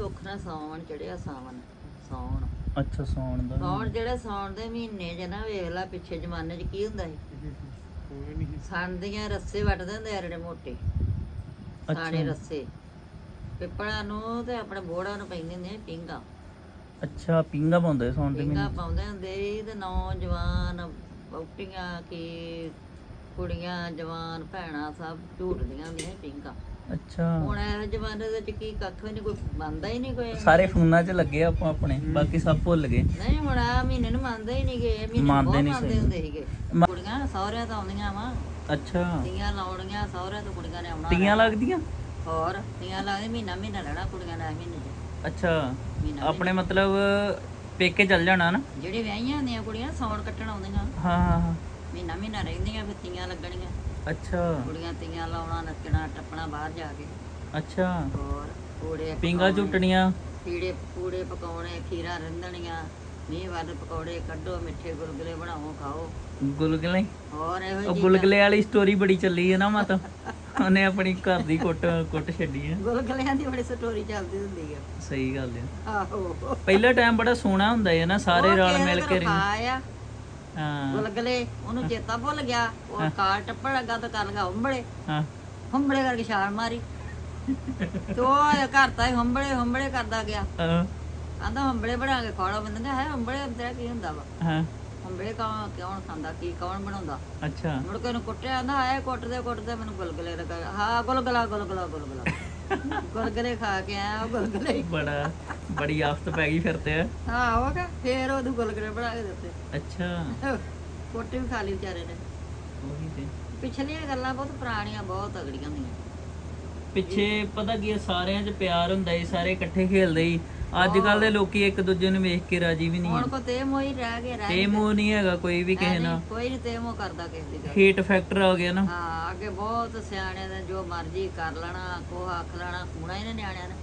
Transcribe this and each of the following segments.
ਸੁੱਖ ਨਾਲ ਸਾਵਣ ਚੜਿਆ ਸਾਵਣ ਸਾਵਣ ਅੱਛਾ ਸੌਣ ਦਾ। ਸਾਵਣ ਜਿਹੜੇ ਸਾਵਣ ਦੇ ਮਹੀਨੇ 'ਚ ਨਾ ਵੇਖ ਲੈ ਪਿੱਛੇ ਜ਼ਮਾਨੇ 'ਚ ਕੀ ਹੁੰਦਾ ਸੀ? ਕੋਈ ਨਹੀਂ। ਸਣ ਦੀਆਂ ਰੱਸੇ ਵੱਟਦੇ ਹੁੰਦੇ ਆ ਜਿਹੜੇ ਮੋਟੇ ਸਾਣੇ ਰੱਸੇ। ਪਿੱਪਲਾਂ ਨੂੰ ਤੇ ਆਪਣੇ ਬੋੜਾਂ ਨੂੰ ਪੈਂਦੇ ਹੁੰਦੇ ਆ ਪਿੰਗਾ ਅੱਛਾ ਪਿੰਗਾ ਪਾਉਂਦੇ ਸੌਣ ਦੇ ਪਿੰਗਾ ਮਹੀਨੇ ਪਾਉਂਦੇ ਹੁੰਦੇ ਸੀ ਤੇ ਨੌਜਵਾਨ ਬੌਟੀਆਂ ਕੀ ਕੁੜੀਆਂ ਜਵਾਨ ਭੈਣਾਂ ਸਭ ਝੂਟਦੀਆਂ ਹੁੰਦੀਆਂ ਪਿੰਗਾ ਅੱਛਾ। ਹੁਣ ਇਹ ਜ਼ਮਾਨੇ ਦੇ ਵਿੱਚ ਕੀ ਕੱਖ ਵੀ ਨਹੀਂ ਕੋਈ ਮੰਨਦਾ ਹੀ ਨਹੀਂ ਕੋਈ। ਸਾਰੇ ਫੋਨਾਂ 'ਚ ਲੱਗੇ ਆਪਾਂ ਆਪਣੇ ਬਾਕੀ ਸਭ ਭੁੱਲ ਗਏ। ਨਹੀਂ ਹੁਣ ਆ ਮਹੀਨੇ ਨੂੰ ਮੰਨਦੇ ਹੀ ਨਹੀਂਗੇ ਮਹੀਨੇ ਨੂੰ ਮੰਨਦੇ ਬਹੁਤ ਨੀ ਮੰਨਦੇ ਸਹੀ। ਹੁੰਦੇ ਸੀਗੇ। ਮ- ਕੁੜੀਆਂ ਸਹੁਰਿਆਂ ਤੋਂ ਆਉਂਦੀਆਂ ਵਾ। ਅੱਛਾ। ਤੀਆਂ ਲਾਉਣੀਆਂ ਸਹੁਰਿਆਂ ਤੋਂ ਕੁੜੀਆਂ ਨੇ ਆਉਣਾ ਤੀਆਂ ਲੱਗਦੀਆਂ? ਹੋਰ ਤੀਆਂ ਲਾਉਂਦੇ ਮਹੀਨਾ ਮਹੀਨਾ ਰਹਿਣਾ ਕੁੜੀਆਂ ਨੇ ਮਹੀਨੇ 'ਚ। ਅੱਛਾ। ਮਹੀਨਾ ਆਪਣੇ ਮਤਲਬ ਪੇਕੇ ਚੱਲ ਜਾਣਾ ਨਾ? ਜਿਹੜੇ ਵਿਆਹੀਆਂ ਹੁੰਦੀਆਂ ਕੁੜੀਆਂ ਸੌਣ ਕੱਟਣ ਆਉਂਦੀਆਂ। ਹਾਂ ਹਾਂ ਹਾਂ। ਮਹੀਨਾ ਮਹੀਨਾ ਰਹਿੰਦੀਆਂ ਫਿਰ ਤੀਆਂ ਲੱਗਣੀਆਂ। ਅੱਛਾ। ਕੁੜੀਆਂ ਤੀਆਂ ਲਾਉਣਾ ਨੱਚਣਾ ਟੱਪਣਾ ਬਾਹਰ ਜਾ ਕੇ। ਅੱਛਾ। ਹੋਰ ਪੂੜੇ ਪਿੰਗਾ ਪਕਾਉਣੇ, ਝੁੱਟਣੀਆਂ। ਪੀੜੇ ਪੂੜੇ ਪਕਾਉਣੇ ਖੀਰਾ ਰਿੰਦਣੀਆਂ ਮੀਂਹ ਵੱਲ ਪਕੌੜੇ ਕੱਢੋ ਮਿੱਠੇ ਗੁਲਗੁਲੇ ਬਣਾਓ ਖਾਓ। ਗੁਲਗਲੇ? ਹੋਰ ਇਹੋ ਉਹ ਜਿਹੀ ਗੁਲਗਲੇ ਵਾਲੀ ਸਟੋਰੀ ਬੜੀ ਚੱਲੀ ਹੈ ਨਾ ਮਾਤਾ ਉਹਨੇ ਆਪਣੀ ਘਰ ਦੀ ਕੁੱਟ ਕੁੱਟ ਛੱਡੀ ਹੈ। ਗੁਲਗੁਲਿਆਂ ਦੀ ਬੜੀ ਸਟੋਰੀ ਚੱਲਦੀ ਹੁੰਦੀ ਆ। ਸਹੀ ਗੱਲ ਹੈ ਆਹੋ। ਪਹਿਲਾ ਟਾਈਮ ਬੜਾ ਸੋਹਣਾ ਹੁੰਦਾ ਹੈ ਨਾ ਸਾਰੇ ਰਲ ਮਿਲ ਕੇ ਰਹਿੰਦੇ ਆਇਆ। ਹਾਂ। ਗੁਲਗਲੇ ਉਹਨੂੰ ਚੇਤਾ ਭੁੱਲ ਗਿਆ ਉਹ ਕਾਰ ਟੱਪਣ ਲੱਗਾ ਤਾਂ ਕਰ ਲਗਾ ਹੰਬੜੇ ਹਾਂ। ਹੰਬੜੇ ਕਰਕੇ ਛਾਲ ਮਾਰੀ। ਤੋ ਘਰ ਤਾਂ ਹੰਬੜੇ ਹੰਬੜੇ ਕਰਦਾ ਗਿਆ। ਹਾਂ, ਆਂਦਾ ਹੰਬੜੇ ਬਣਾ ਕੇ ਖਾਣਾ ਬੰਦੇ ਨੇ ਹੈ ਹੰਬੜੇ ਤੇਰਾ ਕੀ ਹੁੰਦਾ ਵਾ? ਹਾਂ। ਹੰਬੜੇ ਕੌਣ ਕੌਣ ਖਾਂਦਾ ਕੀ ਕੌਣ ਬਣਾਉਂਦਾ? ਅੱਛਾ। ਮੁੜ ਕੇ ਉਹਨੂੰ ਕੁੱਟਿਆ ਆਂਦਾ ਆਏ ਕੁੱਟਦੇ ਕੁੱਟਦੇ ਮੈਨੂੰ ਗੁਲਗੁਲੇ ਲਗਾ। ਹਾਂ ਗੁਲਗੁਲਾ ਗੁਲਗੁਲਾ ਗੁਲਗੁਲਾ। ਗੁਲਗੁਲੇ ਖਾ ਕੇ ਆਇਆ ਉਹ ਗੁਲਗੁਲੇ। ਹੀ। ਬੜਾ ਬੜੀ ਆਫਤ ਪੈ ਗਈ ਫਿਰ ਤੇ। ਹਾਂ ਉਹ ਕਾ ਫੇਰ ਉਹਨੂੰ ਗੁਲਗੁਲੇ ਬਣਾ ਕੇ ਦਿੱਤੇ। ਅੱਛਾ। ਕੋਟੀ ਵੀ ਖਾ ਲਈ ਵਿਚਾਰੇ ਨੇ। ਉਹੀ ਤੇ। ਪਿਛਲੀਆਂ ਗੱਲਾਂ ਬਹੁਤ ਪੁਰਾਣੀਆਂ ਬਹੁਤ ਤਗੜੀਆਂ ਹੁੰਦੀਆਂ। ਪਿੱਛੇ ਪਤਾ ਕੀ ਹੈ ਸਾਰਿਆਂ 'ਚ ਪਿਆਰ ਹੁੰਦਾ ਸੀ ਸਾਰੇ ਇਕੱਠੇ ਖੇਲਦੇ ਸੀ। ਅੱਜ ਕੱਲ ਦੇ ਲੋਕੀ ਇੱਕ ਦੂਜੇ ਨੂੰ ਵੇਖ ਕੇ ਰਾਜੀ ਵੀ ਨਹੀਂ ਹੁਣ ਕੋ ਤੇ ਮੋਈ ਰਹਿ ਗਏ ਰਹਿ ਤੇ ਮੂੰਹ ਨਹੀਂ ਹੈਗਾ ਕੋਈ ਵੀ ਕਿਸੇ ਨਾਲ। ਕੋਈ ਨਹੀਂ ਤੇ ਮੋ ਕਰਦਾ ਕਿਸੇ ਦੀ ਗੱਲ। ਹੇਟ ਫੈਕਟਰ ਆ ਗਿਆ ਨਾ। ਹਾਂ ਅੱਗੇ ਬਹੁਤ ਸਿਆਣਿਆਂ ਨੇ ਜੋ ਮਰਜ਼ੀ ਕਰ ਲੈਣਾ ਕੋ ਹੱਖ ਲੈਣਾ ਕੂਣਾ ਇਹਨਾਂ ਨਿਆਣਿਆਂ ਨੇ।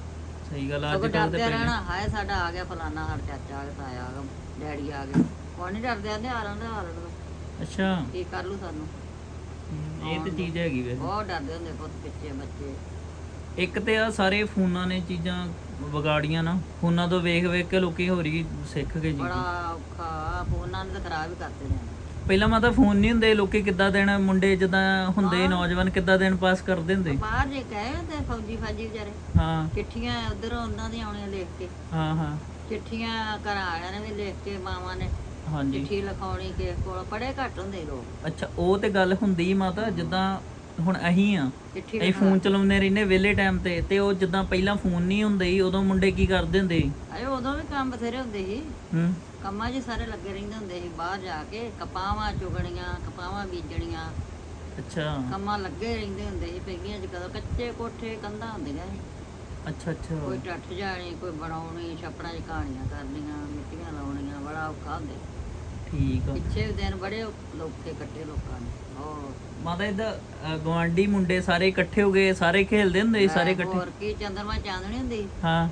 ਸਹੀ ਗੱਲ ਆ, ਸਗੋਂ ਅੱਜ ਕੱਲ ਦੇ ਡਰਦੇ ਰਹਿਣਾ ਹਾਏ ਸਾਡਾ ਆ ਗਿਆ ਫਲਾਨਾ ਹਰ ਚਾਚਾ ਆ ਗਿਆ ਤਾਇਆ ਆ ਗਿਆ ਡੈਡੀ ਆ ਗਿਆ ਹੁਣ ਨਹੀਂ ਡਰਦੇ ਆਂਦੇ ਆ ਲੈਂਦੇ ਆ ਲੈਂਦੇ ਅੱਛਾ। ਕੀ ਕਰ ਲੂ ਸਾਨੂੰ? ਇਹ ਤੇ ਚੀਜ਼ ਹੈਗੀ ਵੇ ਬਹੁਤ ਡਰਦੇ ਹੁੰਦੇ ਪੁੱਤ ਪਿੱਛੇ ਬੱਚੇ। ਇੱਕ ਤੇ ਆ ਸਾਰੇ ਫੋਨਾਂ ਨੇ ਚੀਜ਼ਾਂ ਵਿਗਾੜੀਆਂ ਨਾ ਫੋਨਾਂ ਤੋਂ ਵੇਖ ਵੇਖ ਕੇ ਲੋਕੀ ਹੀ ਸਿੱਖ ਗਏ ਜੀ। ਬੜਾ ਔਖਾ ਫੋਨਾਂ ਨੇ ਤਾਂ ਖਰਾਬ ਹੀ ਕਰਤੇ ਨੇ। ਪਹਿਲਾਂ ਮਾ ਤਾਂ ਫੋਨ ਨਹੀਂ ਹੁੰਦੇ ਲੋਕੀ ਕਿੱਦਾਂ ਦਿਨ ਮੁੰਡੇ ਜਦਾਂ ਹੁੰਦੇ ਨੌਜਵਾਨ ਕਿੱਦਾਂ ਦਿਨ ਪਾਸ ਕਰਦੇ ਹੁੰਦੇ? ਬਾਹਰ ਜੇ ਗਏ ਤੇ ਫੌਜੀ ਫਾਜੀ ਵਿਚਾਰੇ ਹਾਂ। ਚਿੱਠੀਆਂ ਉਧਰ ਉਹਨਾਂ ਦੀਆਂ ਆਉਣੀਆਂ ਲਿਖ ਕੇ। ਹਾਂ ਹਾਂ। ਚਿੱਠੀਆਂ ਘਰਾਂ ਵਾਲਿਆਂ ਨੇ ਵੀ ਲਿਖ ਕੇ ਮਾਵਾਂ ਨੇ ਹਾਂਜੀ। ਚਿੱਠੀ ਲਿਖਾਉਣੀ ਕਿਸੇ ਕੋਲ ਬੜੇ ਘੱਟ ਹੁੰਦੇ ਲੋਕ। ਅੱਛਾ ਉਹ ਤੇ ਗੱਲ ਹੁੰਦੀ ਮਾਤਾ ਜਿੱਦਾਂ ਹੁਣ ਅਹੀਂ ਆ। ਚਿੱਠੀ ਅਸੀਂ ਫੋਨ ਚਲਾਉਂਦੇ ਰਹਿੰਦੇ ਵਿਹਲੇ ਟਾਈਮ ਤੇ। ਤੇ ਉਹ ਜਿੱਦਾਂ ਪਹਿਲਾਂ ਫੋਨ ਨਹੀਂ ਹੁੰਦੇ ਸੀ ਉਦੋਂ ਮੁੰਡੇ ਕੀ ਕਰਦੇ ਹੁੰਦੇ ਸੀ? ਅਰੇ ਉਦੋਂ ਵੀ ਕੰਮ ਬਥੇਰੇ ਹੁੰਦੇ ਸੀ। ਹੂੰ। ਕੰਮਾਂ 'ਚ ਸਾਰੇ ਲੱਗੇ ਰਹਿੰਦੇ ਹੁੰਦੇ ਸੀ ਬਾਹਰ ਜਾ ਕੇ ਕਪਾਵਾਂ ਚੁਗਣੀਆਂ ਕਪਾਵਾਂ ਬੀਜਣੀਆਂ। ਅੱਛਾ। ਕੰਮਾਂ ਲੱਗੇ ਰਹਿੰਦੇ ਹੁੰਦੇ ਸੀ ਪੈਗੀਆਂ 'ਚ ਕਦੋਂ ਕੱਚੇ ਕੋਠੇ ਕੰਧਾਂ ਹੁੰਦੀਆਂ ਸੀ। ਅੱਛਾ ਅੱਛਾ। ਕੋਈ ਟੱਠ ਜਾਣੀ ਕੋਈ ਬਣਾਉਣੀ ਛੱਪੜਾਂ 'ਚ ਕਹਾਣੀਆਂ ਕਰਨੀਆਂ ਮਿੱਟੀਆਂ ਲਾਉਣੀਆਂ ਬੜਾ ਔਖਾ ਹੁੰਦੇ ਠੀਕ ਆ। ਪਿੱਛੇ ਵੀ ਦਿਨ ਬੜੇ ਲੋਕੇ ਕੱਟੇ ਲੋਕਾਂ ਨੇ। ਮਾਤਾ ਇਹਦਾ ਗਵਾਂਡੀ ਮੁੰਡੇ ਸਾਰੇ ਇਕੱਠੇ ਹੋ ਗਏ ਸਾਰੇ ਖੇਲਦੇ ਹੁੰਦੇ ਸੀ ਸਾਰੇ ਇਕੱਠੇ। ਹੋਰ ਕੀ ਚੰਦਰਮਾ ਚਾਂਦਣੀ ਹੁੰਦੀ? ਸੀ ਹਾਂ।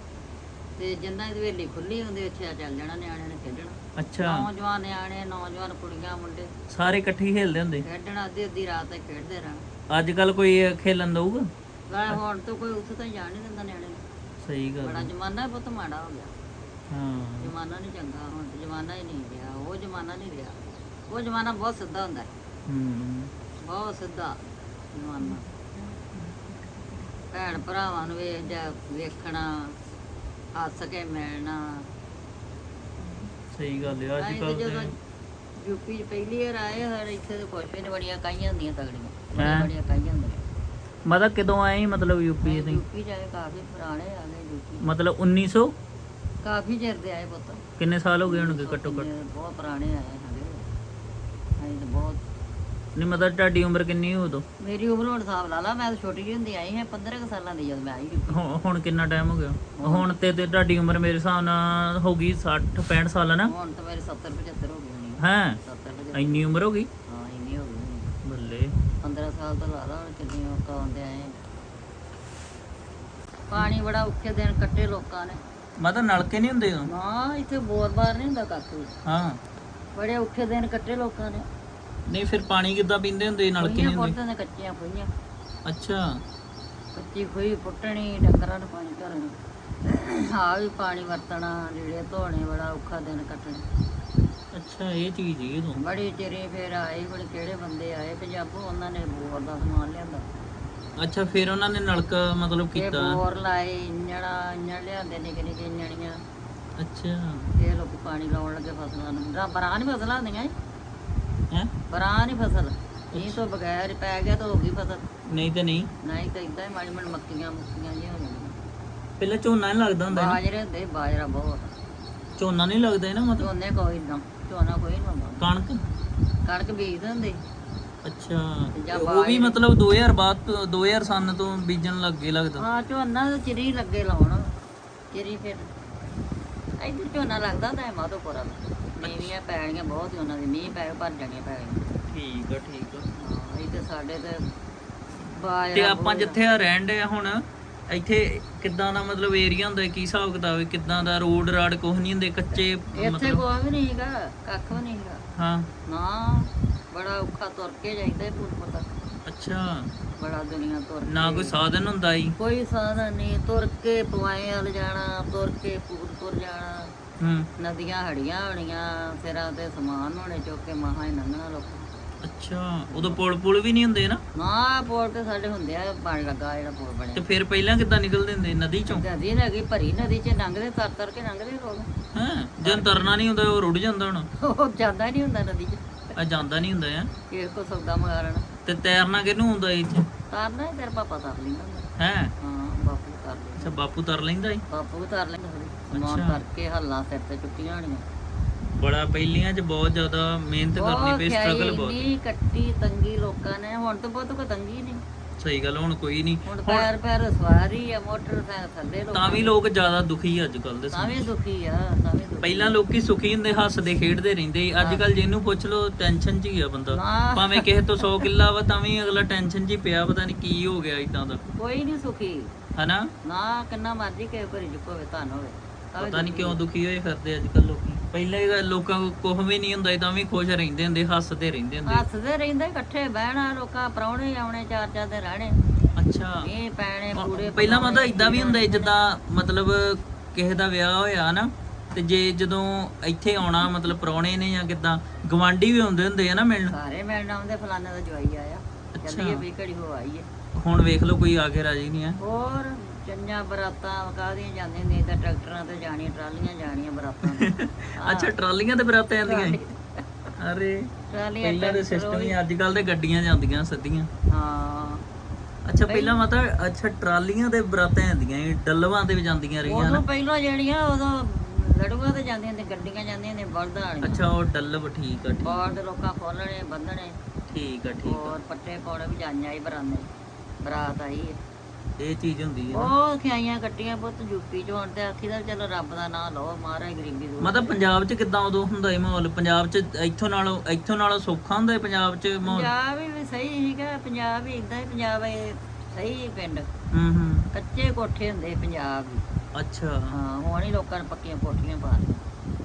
ਤੇ ਜਿੰਨਾ ਦੀ ਵੇਲੀ ਖੁੱਲੀ ਹੁੰਦੀ ਉੱਥੇ ਚੱਲ ਜਾਣਾ ਨਿਆਣਿਆਂ ਨੇ ਖੇਡਣਾ। ਅੱਛਾ। ਨੌਜਵਾਨ ਨਿਆਣੇ ਨੌਜਵਾਨ ਕੁੜੀਆਂ ਮੁੰਡੇ। ਸਾਰੇ ਇਕੱਠੇ ਖੇਲਦੇ ਹੁੰਦੇ? ਖੇਡਣਾ ਅੱਧੀ ਅੱਧੀ ਰਾਤ ਤੱਕ ਖੇਡਦੇ ਰਹਿਣਾ। ਅੱਜ ਕੱਲ ਕੋਈ ਖੇਲਣ ਦਊਗਾ? ਗਾਲ ਹੁਣ ਤਾਂ ਕੋਈ ਉੱਥੇ ਤਾਂ ਜਾਣ ਨਹੀਂ ਦਿੰਦਾ ਨਿਆਣੇ ਨੂੰ। ਸਹੀ ਗੱਲ ਬੜਾ ਜ਼ਮਾਨਾ ਬਹੁਤ ਮਾੜਾ ਹੋ ਗਿਆ। ਹਾਂ। ਜ਼ਮਾਨਾ ਨਹੀਂ ਚੰਗਾ ਹੁਣ ਤਾਂ ਜ਼ਮਾਨਾ ਹੀ ਨਹੀਂ ਰਿਹਾ ਉਹ ਜ਼ਮਾਨਾ ਨਹੀਂ ਰਿਹਾ। ਉਹ ਜ਼ਮਾਨਾ ਬਹੁਤ ਸਿੱਧਾ ਹੁੰਦਾ ਹੈ, ਹੂੰ। ਬਹੁਤ ਸਿੱਧਾ ਜ਼ਮਾਨਾ। ਭੈਣ ਭਰਾਵਾਂ ਨੂੰ ਵੇਖ ਜਾ ਵੇਖਣਾ ਹੱਸ ਕੇ ਮਿਲਣਾ। ਸਹੀ ਗੱਲ ਹੈ ਅੱਜ ਅਸੀਂ ਤੇ ਕੱਲ ਜਦੋਂ ਯੂਪੀ 'ਚ ਪਹਿਲੀ ਵਾਰ ਆਏ ਹਰ ਇੱਥੇ ਤੇ ਕੁਛ ਵੀ ਨਹੀਂ ਬੜੀਆਂ ਕਾਈਆਂ ਹੁੰਦੀਆਂ ਤਗੜੀਆਂ। ਬੜੀਆਂ ਹੈਂ? ਬੜੀਆਂ ਕਾਈਆਂ ਹੁੰਦੀਆਂ। ਮਤਲਬ ਕਦੋਂ ਆਏ ਸੀ ਮਤਲਬ ਯੂਪੀ ਦੇ ਯੂਪੀ ਜਾਏ ਕਾਫੀ ਪੁਰਾਣੇ ਆ ਗਏ ਯੂਪੀ ਮਤਲਬ 1900 ਕਾਫੀ ਚਿਰ ਦੇ ਆਏ ਪੁੱਤ। ਕਿੰਨੇ ਸਾਲ ਹੋ ਗਏ ਹੋਣਗੇ ਘੱਟੋ ਘੱਟ? ਬਹੁਤ ਪੁਰਾਣੇ ਆਏ ਹੈਗੇ। ਅਸੀਂ ਤਾਂ ਬਹੁਤ ਨਹੀਂ ਮਤਲਬ ਤੁਹਾਡੀ ਉਮਰ ਕਿੰਨੀ ਹੋ ਉਦੋਂ? ਮੇਰੀ ਉਮਰ ਹੁਣ ਹਿਸਾਬ ਲਾ ਲਾ ਮੈਂ ਤਾਂ ਛੋਟੀ ਜਿਹੀ ਹੁੰਦੀ ਆਈ ਹਾਂ 15 ਕੁ ਸਾਲਾਂ ਦੀ ਜਦ ਮੈਂ ਆਈ ਯੂਪੀ। ਹੁਣ- ਹੁਣ ਕਿੰਨਾ ਟਾਈਮ ਹੋ ਗਿਆ? ਹੁਣ ਤੇ ਤੇ ਤੁਹਾਡੀ ਉਮਰ ਮੇਰੇ ਹਿਸਾਬ ਨਾਲ ਹੋ ਗਈ 60 65 ਸਾਲ ਨਾ? ਹੁਣ ਤਾਂ ਮੇਰੇ 70 75 ਹੋ ਗਏ ਹੋਣੀ ਹੈ? 70 75 ਇੰਨੀ ਉਮਰ ਹੋ ਗਈ? ਹਾਂ ਇੰਨੀ ਹੋ ਗਈ ਹੋਣੀ। ਬੱਲੇ। 15 ਸਾਲ ਤੋਂ ਲਾ ਲਾ ਹੁਣ ਕਿੰਨੀ ਉਹ ਕਾਉਂਦੇ ਆਏ। ਪਾਣੀ ਬੜਾ ਔਖੇ ਦਿਨ ਕੱਟੇ ਲੋਕਾਂ ਨੇ। ਮਾਤਾ ਨਲਕੇ ਨਹੀਂ ਹੁੰਦੇ ਉਦੋਂ? ਨਾ ਇੱਥੇ ਬੋਰ ਬਾਰ ਨਹੀਂ ਹੁੰਦਾ ਕੱਖ ਵੀ। ਹਾਂ। ਬੜੇ ਔਖੇ ਦਿਨ ਕੱਟੇ ਲੋਕਾਂ ਨੇ। ਨਹੀਂ ਫਿਰ ਪਾਣੀ ਕਿੱਦਾਂ ਪੀਂਦੇ ਹੁੰਦੇ ਨਲਕੇ ਨਹੀਂ ਹੁੰਦੇ ਪੁੱਟਦੇ ਨੇ ਕੱਚੀਆਂ ਖੂਹੀਆਂ ਅੱਛਾ। ਕੱਚੀ ਖੂਹੀ ਪੁੱਟਣੀ ਡੰਗਰਾਂ ਨੂੰ ਪਾਣੀ ਧਰਨਾ। ਆ ਵੀ ਪਾਣੀ ਵਰਤਣਾ ਲੀੜੇ ਧੋਣੇ ਬੜਾ ਔਖਾ ਦਿਨ ਕੱਟਣੇ। ਅੱਛਾ ਇਹ ਚੀਜ਼ ਹੀ ਉਦੋਂ ਬੜੀ ਚਿਰੇ ਫੇਰ ਆਏ ਬੜੇ ਕਿਹੜੇ ਬੰਦੇ ਆਏ ਪੰਜਾਬੋਂ ਉਹਨਾਂ ਨੇ ਬੋਰ ਦਾ ਸਮਾਨ ਲਿਆਂਦਾ। ਅੱਛਾ ਫਿਰ ਉਹਨਾਂ ਨੇ ਨਲਕਾ ਮਤਲਬ ਕੀਤਾ। ਬੋਰ ਲਾਏ ਇੰਜਣਾ ਇੰਜਣ ਲਿਆਂਦੇ ਨਿੱਕੇ ਨਿੱਕੇ ਇੰਜਣੀਆਂ। ਅੱਛਾ। ਇਹ ਲੋਕ ਪਾਣੀ ਲਾਉਣ ਲੱਗੇ ਫਸਲਾਂ ਨੂੰ। ਰਾ ਬਰਾਂ ਨਹੀਂ ਫਸਲਾਂ ਹੁੰਦੀਆਂ ਹੈ? ਨਹੀਂ ਫਸਲ। ਇਹ ਤੋਂ ਬਗੈਰ ਪੈ ਗਿਆ ਤਾਂ ਹੋ ਗਈ ਫਸਲ। ਨਹੀਂ ਤੇ ਨਹੀਂ। ਨਹੀਂ ਤਾਂ ਇਦਾਂ ਹੀ ਮਾੜੀ ਮਾੜੀ ਮੱਕੀਆਂ ਮੁੱਕੀਆਂ ਜਿਹੀਆਂ ਹੋ ਜਾਂਦੀਆਂ। ਪਹਿਲਾਂ ਝੋਨਾ ਨਹੀਂ ਲੱਗਦਾ ਹੁੰਦਾ ਬਾਜਰੇ ਹੁੰਦੇ ਬਾਜਰਾ ਬਹੁਤ। ਝੋਨਾ ਨਹੀਂ ਲੱਗਦਾ ਨਾ ਮਤਲਬ? ਝੋਨੇ ਕੋਈ ਨਾ ਝੋਨਾ ਕੋਈ ਨਹੀਂ ਹੁੰਦਾ। ਕਣਕ? ਕਣਕ ਬੀਜਦੇ ਹੁੰਦੇ ਅੱਛਾ। ਜਾਂ ਉਹ ਵੀ ਮਤਲਬ 2000 ਬਾਅਦ ਤੋਂ 2000 ਸਨ ਤੋਂ ਬੀਜਣ ਲੱਗੇ ਲੱਗਦਾ। ਹਾਂ ਝੋਨਾ ਤਾਂ ਚਿਰੀ ਲੱਗੇ ਲਾਉਣ। ਚਿਰੀ ਫਿਰ ਇੱਧਰ ਝੋਨਾ ਲੱਗਦਾ ਤਾਂ ਮਾਧੋਪੁਰਾ ਦਾ ਨੀਵੀਆਂ ਪੈਣੀਆਂ ਬਹੁਤ ਹੀ ਉਹਨਾਂ ਦੀ ਮੀਂਹ ਪੈ ਭਰ ਜਾਣੀਆਂ ਪੈਣੀਆਂ ਠੀਕ ਆ ਠੀਕ ਆ। ਹਾਂ ਇਹ ਤੇ ਸਾਡੇ ਤੇ ਤੇ ਆਪਾਂ ਜਿੱਥੇ ਆ ਰਹਿਣ ਦੇ ਹੁਣ ਇੱਥੇ ਕਿੱਦਾਂ ਦਾ ਮਤਲਬ ਏਰੀਆ ਹੁੰਦਾ ਹੈ, ਕੀ ਹਿਸਾਬ ਕਿਤਾਬ ਹੈ ਕਿੱਦਾਂ ਦਾ ਰੋਡ ਰਾਡ ਕੁਝ ਨਹੀਂ ਹੁੰਦੇ ਕੱਚੇ ਇੱਥੇ ਮਤਲਬ ਕੋਈ ਵੀ ਨਹੀਂ ਹੈਗਾ ਕੱਖ ਵੀ ਨਹੀਂ ਹੈਗਾ। ਹਾਂ। ਨਾ ਬੜਾ ਔਖਾ ਤੁਰ ਕੇ ਜਾਈਦਾ ਪੂਰ ਪਤਾ ਅੱਛਾ। ਬੜਾ ਦੁਨੀਆ ਤੁਰ ਨਾ। ਕੋਈ ਸਾਧਨ ਹੁੰਦਾ ਹੀ ਕੋਈ ਸਾਧਨ ਨਹੀਂ ਤੁਰ ਕੇ ਪਵਾਏ ਵਾਲ ਜਾਣਾ ਤੁਰ ਕੇ ਪੂਰਪੁਰ ਜਾਣਾ। ਹੂੰ। ਨਦੀਆਂ ਹੜੀਆਂ ਹੋਣੀਆਂ ਸਿਰਾਂ ਤੇ ਸਮਾਨ ਹੋਣੇ ਚੁੱਕ ਕੇ ਮਹਾ ਹੀ ਲੰਘਣਾ ਲੋਕਾਂ ਅੱਛਾ ਉਦੋਂ ਪੁਲ ਪੁਲ ਵੀ ਨਹੀਂ ਹੁੰਦੇ ਨਾ? ਨਾ ਪੁਲ ਤੇ ਸਾਡੇ ਹੁੰਦੇ ਆ ਪਾਣੀ ਲੱਗਾ ਜਿਹੜਾ ਪੁਲ ਤੇ ਬਣਿਆ ਫਿਰ ਪਹਿਲਾਂ ਕਿੱਦਾਂ ਨਿਕਲਦੇ ਹੁੰਦੇ ਨਦੀ ਚੋਂ? ਨਦੀ ਲੱਗੀ ਭਰੀ ਨਦੀ ਚ ਲੰਘਦੇ ਤਰ ਤਰ ਕੇ ਲੰਘਦੇ ਲੋਕ। ਹਾਂ? ਜਦੋਂ ਤਰਨਾ ਨਹੀਂ ਹੁੰਦਾ ਉਹ ਰੁੜ ਜਾਂਦਾ ਹੁਣ। ਉਹ ਜਾਂਦਾ ਨਹੀਂ ਹੁੰਦਾ ਨਦੀ ਚ। ਆ ਜਾਂਦਾ ਨਹੀਂ ਹੁੰਦਾ ਹੈ? ਕਿਸ ਕੋ ਸੌਦਾ ਮੰਗਾ ਲੈਣਾ। ਤੇ ਤੈਰਨਾ ਕਿਹਨੂੰ ਹੁੰਦਾ ਇਹ ਚ? ਤਰਨਾ ਤੇਰਾ ਪਾਪਾ ਤਰ ਲੈਂਦਾ ਹੁੰਦਾ। ਹੈ? ਹਾਂ ਬਾਪੂ ਤਰ ਲੈਂਦਾ ਅੱਛਾ ਬਾਪੂ ਤਰ ਲੈਂਦਾ ਈ? ਬਾਪੂ ਵੀ ਤਰ ਲੈਂਦਾ ਸੀ ਸਮਾਨ ਅੱਛਾ। ਤਰ ਕੇ ਹੱਲਾਂ ਸਿਰ ਤੇ ਚੁੱਕੀਆਂ ਹੋਣੀਆਂ। ਬੜਾ ਪਹਿਲੀਆਂ 'ਚ ਬਹੁਤ ਜ਼ਿਆਦਾ ਮਿਹਨਤ ਕਰਨੀ ਬਹੁਤ ਪਈ ਖਿਆਈ ਸਟਰਗਲ ਬਹੁਤ। ਇੰਨੀ ਕੱਟੀ ਤੰਗੀ ਲੋਕਾਂ ਨੇ। ਹੁਣ ਤਾਂ ਬਹੁਤ ਕੋਈ ਤੰਗੀ ਨਹੀਂ ਸਹੀ ਗੱਲ ਹੁਣ ਕੋਈ ਨਹੀਂ। ਹੁਣ ਪੈਰ ਪੈਰ ਸਵਾਰੀ ਆ ਮੋਟਰਸਾਈਕਲ ਥੱਲੇ ਲੋਕ। ਤਾਂ ਵੀ ਲੋਕ ਜ਼ਿਆਦਾ ਦੁਖੀ ਅੱਜ ਕੱਲ ਦੇ ਤਾਂ ਵੀ ਦੁਖੀ ਆ ਤਾਂ ਵੀ ਦੁਖੀ। ਪਹਿਲਾਂ ਲੋਕੀ ਸੁਖੀ ਹੁੰਦੇ ਹੱਸਦੇ ਖੇਡਦੇ ਰਹਿੰਦੇ। ਅੱਜ ਕੱਲ ਜਿਹਨੂੰ ਪੁੱਛ ਲੋ ਟੈਨਸ਼ਨ 'ਚ ਹੀ ਆ ਬੰਦਾ। ਭਾਵੇਂ ਕਿਸੇ ਤੋਂ 100 ਕਿੱਲਾ ਵਾ ਤਾਂ ਵੀ ਅਗਲਾ ਟੈਨਸ਼ਨ 'ਚ ਹੀ ਪਿਆ ਪਤਾ ਨਹੀਂ ਕੀ ਹੋ ਗਿਆ ਇਦਾਂ ਦਾ। ਕੋਈ ਨਹੀਂ ਸੁਖੀ। ਹਨਾ? ਨਾ ਕਿੰਨਾ ਮਰਜ਼ੀ ਕਿਸੇ ਘਰੀ ਚ ਹੋਵੇ ਧਨ ਹੋਵੇ। ਤਾਂ ਵੀ ਪਤਾ ਨਹੀਂ ਦੁਖੀ ਕਿਉਂ ਦੁਖੀ ਹੋਏ ਫਿਰਦੇ ਅੱਜ ਕੱਲ ਲੋਕੀ। ਪਹਿਲੇ ਲੋਕਾਂ ਕੋਲ ਕੁਝ ਵੀ ਨਹੀਂ ਹੁੰਦਾ ਸੀ ਤਾਂ ਵੀ ਖੁਸ਼ ਰਹਿੰਦੇ ਹੁੰਦੇ ਹੱਸਦੇ ਰਹਿੰਦੇ ਹੁੰਦੇ। ਹੱਸਦੇ ਰਹਿੰਦੇ ਇਕੱਠੇ ਬਹਿਣਾ ਲੋਕਾਂ ਪ੍ਰਾਹੁਣੇ ਆਉਣੇ ਚਾਰ ਚਾਰ ਦੇ ਰਹਿਣੇ। ਅੱਛਾ। ਇਹ ਪੈਣੇ ਪੂਰੇ ਪਹਿਲਾਂ ਮਤਲਬ ਇਦਾਂ ਵੀ ਹੁੰਦਾ ਸੀ ਜਿੱਦਾਂ ਮਤਲਬ ਕਿਸੇ ਦਾ ਵਿਆਹ ਹੋਇਆ ਨਾ ਤੇ ਜੇ ਜਦੋਂ ਇੱਥੇ ਆਉਣਾ ਮਤਲਬ ਪ੍ਰਾਹੁਣੇ ਨੇ ਜਾਂ ਕਿਦਾਂ ਗਵਾਂਢੀ ਵੀ ਹੁੰਦੇ ਹੁੰਦੇ ਆ ਨਾ ਮਿਲਣ। ਸਾਰੇ ਮਿਲਣ ਆਉਂਦੇ ਫਲਾਣੇ ਦਾ ਜਵਾਈ ਆਇਆ। ਚੱਲੀਏ ਵੀ ਘੜੀ ਹੋ ਆਈਏ ਹੁਣ ਵੇਖ ਲਓ ਕੋਈ ਆ ਕੇ ਰਾਜੀ ਨਹੀਂ ਹੈ। ਹੋਰ? ਚੰਨਾ ਬਰਾਤਾਂ ਕਾਹਦੀਆਂ ਜਾਂਦੀਆਂ ਨੇ? ਤਾਂ ਟਰੈਕਟਰਾਂ ਤੇ ਜਾਣੀਆਂ ਟਰਾਲੀਆਂ ਜਾਣੀਆਂ ਬਰਾਤਾਂ ਤੇ। ਅੱਛਾ ਟਰਾਲੀਆਂ ਤੇ ਬਰਾਤਾਂ ਆਉਂਦੀਆਂ ਸੀ? ਅਰੇ ਟਰਾਲੀਆਂ ਪਹਿਲਾਂ ਦੇ ਸਿਸਟਮ ਹੀ ਅੱਜ ਕੱਲ ਦੇ ਗੱਡੀਆਂ ਜਾਂਦੀਆਂ ਸਿੱਧੀਆਂ। ਹਾਂ। ਅੱਛਾ ਪਹਿਲਾਂ ਮਤਲਬ ਅੱਛਾ ਟਰਾਲੀਆਂ ਤੇ ਬਰਾਤਾਂ ਆਉਂਦੀਆਂ ਸੀ ਡੱਲਵਾਂ ਤੇ ਵੀ ਜਾਂਦੀਆਂ ਰਹੀਆਂ ਉਦੋਂ ਪਹਿਲਾਂ ਜਿਹੜੀਆਂ ਉਦੋਂ ਲੜੂਆਂ ਤੇ ਜਾਂਦੀਆਂ ਨੇ ਗੱਡੀਆਂ ਜਾਂਦੀਆਂ ਨੇ ਬਲਦਾਂ ਵਾਲੀਆਂ। ਅੱਛਾ ਉਹ ਡੱਲਵ ਠੀਕ ਆ ਠੀਕ- ਬਲਦ ਲੋਕਾਂ ਖੋਲਣੇ ਬੰਨਣੇ ਠੀਕ ਆ ਠੀਕ ਆ। ਹੋਰ ਪੱਟੇ ਪਾਉਣੇ ਵੀ ਜਾਈਆਂ ਹੀ ਬਰਾਨੇ ਬਰਾਤ ਆਈ ਹੈ। ਇਹ ਚੀਜ਼ ਹੁੰਦੀ ਹੈ ਉਹ ਖਿਆਈਆਂ ਕੱਟੀਆਂ ਪੁੱਤ ਯੂਪੀ ਚ ਤੇ ਆਖੀ ਦਾ ਚਲੋ ਰੱਬ ਦਾ ਨਾਮ ਲਓ ਮਹਾਰਾਜ ਗਰੀਬੀ ਦੂਰ ਮਤਲਬ ਪੰਜਾਬ 'ਚ ਕਿੱਦਾਂ ਉਦੋਂ ਹੁੰਦਾ ਸੀ ਮਾਹੌਲ? ਪੰਜਾਬ 'ਚ ਇੱਥੋਂ ਨਾਲੋਂ ਇੱਥੋਂ ਨਾਲੋਂ ਸੌਖਾ ਹੁੰਦਾ ਸੀ ਪੰਜਾਬ 'ਚ ਮਾਹੌਲ? ਪੰਜਾਬ ਵੀ ਸਹੀ ਸੀਗਾ ਪੰਜਾਬ ਵੀ ਇਦਾਂ ਹੀ ਪੰਜਾਬ ਇਹ ਸਹੀ ਪਿੰਡ। ਹੂੰ ਹੂੰ। ਕੱਚੇ ਕੋਠੇ ਹੁੰਦੇ ਪੰਜਾਬ ਵੀ। ਅੱਛਾ। ਹਾਂ ਹੁਣ ਹੀ ਲੋਕਾਂ ਨੇ ਪੱਕੀਆਂ ਕੋਠੀਆਂ ਪਾ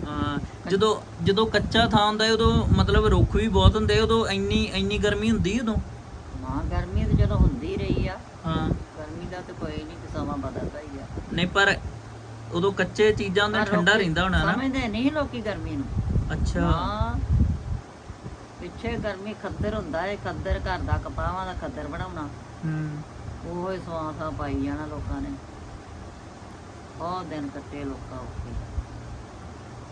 ਹਾਂ, ਜਦੋਂ ਜਦੋਂ ਕੱਚਾ ਥਾਂ ਹੁੰਦਾ ਹੈ ਉਦੋਂ ਮਤਲਬ ਰੁੱਖ ਵੀ ਬਹੁਤ ਹੁੰਦੇ ਉਦੋਂ ਇੰਨੀ ਇੰਨੀ ਗਰਮੀ ਹੁੰਦੀ ਉਦੋਂ? ਨਾ ਗਰਮੀ ਤਾਂ ਚਲੋ ਹੁੰਦੀ ਹਾਂ ਤਾਂ ਕੋਈ ਨਹੀਂ ਸਮਾਂ ਬਦਲਦਾ ਹੀ ਆ। ਨਹੀਂ ਪਰ ਉਦੋਂ ਕੱਚੇ ਚੀਜ਼ਾਂ ਹੁੰਦੇ ਪਰ ਠੰਡਾ ਲੋਕੀ ਰਹਿੰਦਾ ਹੋਣਾ ਨਾ। ਸਮਝਦੇ ਨਹੀਂ ਲੋਕੀ ਗਰਮੀ ਨੂੰ। ਅੱਛਾ। ਹਾਂ। ਪਿੱਛੇ ਗਰਮੀ ਖੱਦਰ ਹੁੰਦਾ ਏ ਖੱਦਰ ਘਰ ਦਾ ਕਪਾਵਾਂ ਦਾ ਖੱਦਰ ਬਣਾਉਣਾ। ਹੂੰ। ਉਹੋ ਹੀ ਸਵਾਸਾਂ ਪਾਈ ਜਾਣਾ ਲੋਕਾਂ ਨੇ। ਬਹੁਤ ਦਿਨ ਕੱਟੇ ਲੋਕਾਂ ਉੱਤੇ।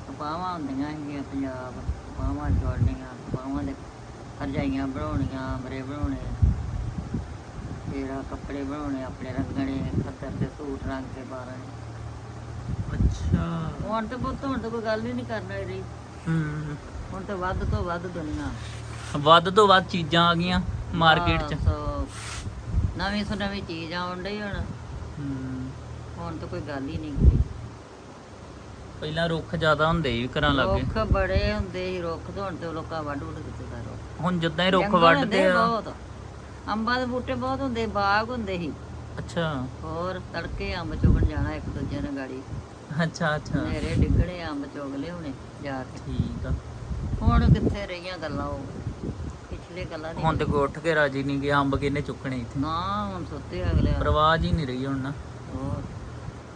ਕਪਾਵਾਂ ਹੁੰਦੀਆਂ ਸੀਗੀਆਂ ਪੰਜਾਬ ਕਪਾਵਾਂ ਜੋੜਨੀਆਂ ਕਪਾਵਾਂ ਦੇ ਰਜਾਈਆਂ ਬਣਾਉਣੀਆਂ ਬਰੇ ਬਣਾਉਣੇ। ਤੇਰਾ ਕੱਪੜੇ ਬਣਾਉਣੇ ਆਪਣੇ ਰੰਗਣੇ ਖੱਦਰ ਤੇ ਸੂਟ ਰੰਗ ਕੇ ਪਾਰਨੇ ਅੱਛਾ। ਹੁਣ ਤੇ ਪੁੱਤ ਹੁਣ ਤਾਂ ਕੋਈ ਗੱਲ ਹੀ ਨਹੀਂ ਕਰਨ ਵਾਲੀ ਰਹੀ ਹੂੰ। ਹੁਣ ਤਾਂ ਵੱਧ ਤੋਂ ਵੱਧ ਦੁਨੀਆ। ਵੱਧ ਤੋਂ ਵੱਧ ਚੀਜ਼ਾਂ ਆ ਗਈਆਂ ਮਾਰਕੀਟ 'ਚ। ਹਾਂ, ਸੋ ਨਵੀਂ ਤੋਂ ਨਵੀਂ ਚੀਜ਼ ਆਉਣ ਡਈ ਹੁਣ। ਹੂੰ। ਹੁਣ ਤਾਂ ਕੋਈ ਗੱਲ ਹੀ ਨਹੀਂ ਕੋਈ ਪਹਿਲਾਂ ਰੁੱਖ ਜ਼ਿਆਦਾ ਹੁੰਦੇ ਸੀ ਘਰਾਂ ਲਾਗੇ। ਰੁੱਖ ਬੜੇ ਹੁੰਦੇ ਸੀ ਰੁੱਖ ਤੋਂ ਹੁਣ ਤੇ ਲੋਕਾਂ ਵੱਢ ਉੱਡ ਦਿੱਤੇ ਸਾਰੇ ਹੁਣ ਜਿੱਦਾਂ ਹੀ ਰੁੱਖ ਵੱਢਦੇ ਆ। ਅੰਬਾਂ ਦੇ ਬੂਟੇ ਬਹੁਤ ਹੁੰਦੇ ਬਾਗ ਹੁੰਦੇ ਸੀ। ਅੱਛਾ। ਹੋਰ ਤੜਕੇ ਅੰਬ ਚੁਗਣ ਜਾਣਾ ਇੱਕ ਦੂਜੇ ਨਾਲ ਗਾੜੀ। ਅੱਛਾ ਅੱਛਾ। ਨੇਰੇ ਡਿੱਗਣੇ ਅੰਬ ਚੁਗ ਲਿਆਉਣੇ ਜਾ ਕੇ। ਠੀਕ ਆ। ਹੁਣ ਕਿੱਥੇ ਰਹੀਆਂ ਗੱਲਾਂ ਉਹ? ਪਿਛਲੇ ਗੱਲਾਂ ਹੁਣ ਨਹੀਂ ਤੇ ਕੋਈ ਉੱਠ ਕੇ ਰਾਜੀ ਨਹੀਂ ਗਿਆ ਅੰਬ ਕਿਹਨੇ ਚੁੱਕਣੇ ਇੱਥੇ? ਨਾ ਹੁਣ ਸੁੱਤੇ ਅਗਲੇ ਪ੍ਰਵਾਹ ਹੀ ਨਹੀਂ ਰਹੀ ਹੁਣ ਨਾ। ਹੋਰ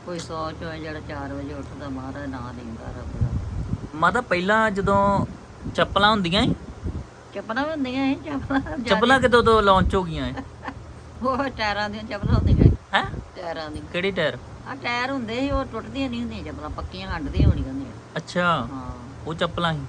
ਕੋਈ ਸੋਚ ਹੋਏ ਜਿਹੜਾ 4 ਵਜੇ ਉੱਠਦਾ ਮਹਾਰਾਜ ਨਾਂ ਲੈਂਦਾ ਰੱਬ ਦਾ। ਮਾਤਾ ਪਹਿਲਾਂ ਜਦੋਂ ਚੱਪਲਾਂ ਹੁੰਦੀਆਂ ਸੀ ਚੱਪਲਾਂ ਵੀ ਹੁੰਦੀਆਂ ਸੀ ਚੱਪਲਾਂ ਚੱਪਲਾਂ ਕਿਦੋਂ ਤੋਂ ਲਾਂਚ ਹੋ ਗਈਆਂ ਉਹ ਟਾਇਰਾਂ ਦੀਆਂ ਚੱਪਲਾਂ ਹੁੰਦੀਆਂ ਹੈ? ਟਾਇਰਾਂ ਦੀਆਂ। ਕਿਹੜੀ ਟਾਇਰ? ਆ ਟਾਇਰ ਹੁੰਦੇ ਸੀ ਉਹ ਟੁੱਟਦੀਆਂ ਨਹੀਂ ਹੁੰਦੀਆਂ ਚੱਪਲਾਂ ਪੱਕੀਆਂ ਹੰਡਦੀਆਂ ਹੋਣੀਆਂ ਹੁੰਦੀਆਂ। ਅੱਛਾ। ਹਾਂ। ਉਹ ਚੱਪਲਾਂ ਸੀ।